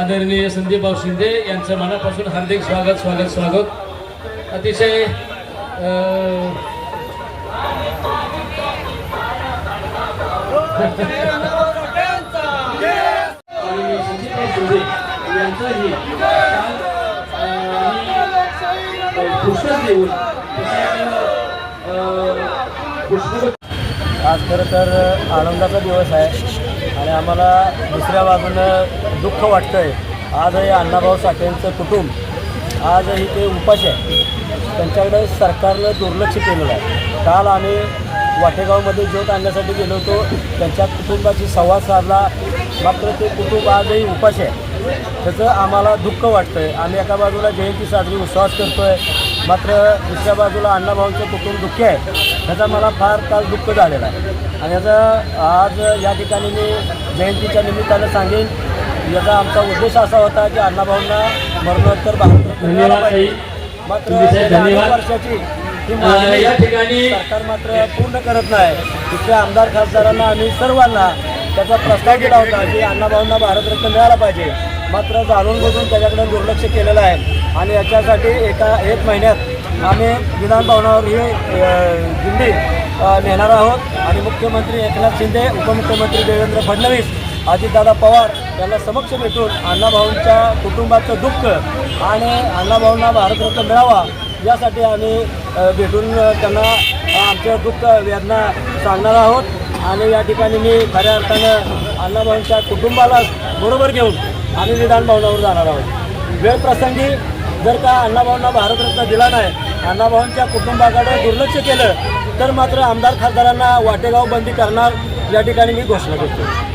आदरणीय संदीपभाऊ शिंदे यांचं मनापासून हार्दिक स्वागत स्वागत स्वागत. अतिशय अं, पुस्तक देऊन पुस्तक आज खरं तर आनंदाचा दिवस आहे. आणि आम्हाला दुसऱ्या बाजूनं दुःख वाटतं आहे आजही अण्णाभाऊ साठेंचं कुटुंब आजही ते उपाशी आहे. त्यांच्याकडे सरकारनं दुर्लक्ष केलेलं आहे. काल आम्ही वाटेगावमध्ये ज्योत आणण्यासाठी गेलो होतो. त्यांच्या कुटुंबाशी संवाद साधला मात्र ते कुटुंब आजही उपाशी आहे. त्याचं आम्हाला दुःख वाटतं आहे आम्ही एका बाजूला जयंती साजरी विश्वास करतो आहे मात्र दुसऱ्या बाजूला अण्णाभाऊंचं कुटुंब दुःखी आहे. त्याचा मला फार काल दुःख झालेलं आहे. आणि याचा आज या ठिकाणी मी जयंतीच्या निमित्तानं सांगेन याचा आमचा उद्देश असा होता की अण्णाभाऊंना मरणोत्तर. पाहिजे. मात्र. वर्षाची या ठिकाणी सरकार मात्र पूर्ण करत नाही. तिथल्या आमदार खासदारांना आम्ही सर्वांना त्याचा प्रस्ताव दिला होता की अण्णाभाऊंना भारतरत्न मिळाला पाहिजे. मात्र जाणून बुजून त्याच्याकडे दुर्लक्ष केलेलं आहे. आणि याच्यासाठी एका एक महिन्यात आम्ही विधान भवनावर ही दिंडी नेणार आहोत. आणि मुख्यमंत्री एकनाथ शिंदे उपमुख्यमंत्री देवेंद्र फडणवीस अजितदादा पवार यांना समक्ष भेटून अण्णाभाऊंच्या कुटुंबाचं दुःख आणि अण्णाभाऊंना भारतरत्न मिळावा यासाठी आम्ही भेटून त्यांना आमच्या आमचं दुःख वेदना सांगणार आहोत. आणि या ठिकाणी मी खऱ्या अर्थानं अण्णाभाऊंच्या कुटुंबाला बरोबर घेऊन आम्ही विधान भवनावर जाणार आहोत. वेळ प्रसंगी जर का अण्णाभाऊंना भारतरत्न दिला नाही अण्णाभाऊंच्या कुटुंबाकडे दुर्लक्ष केलं तर मात्र आमदार खासदारांना वाटेगाव बंदी करणार या ठिकाणी मी घोषणा करतो.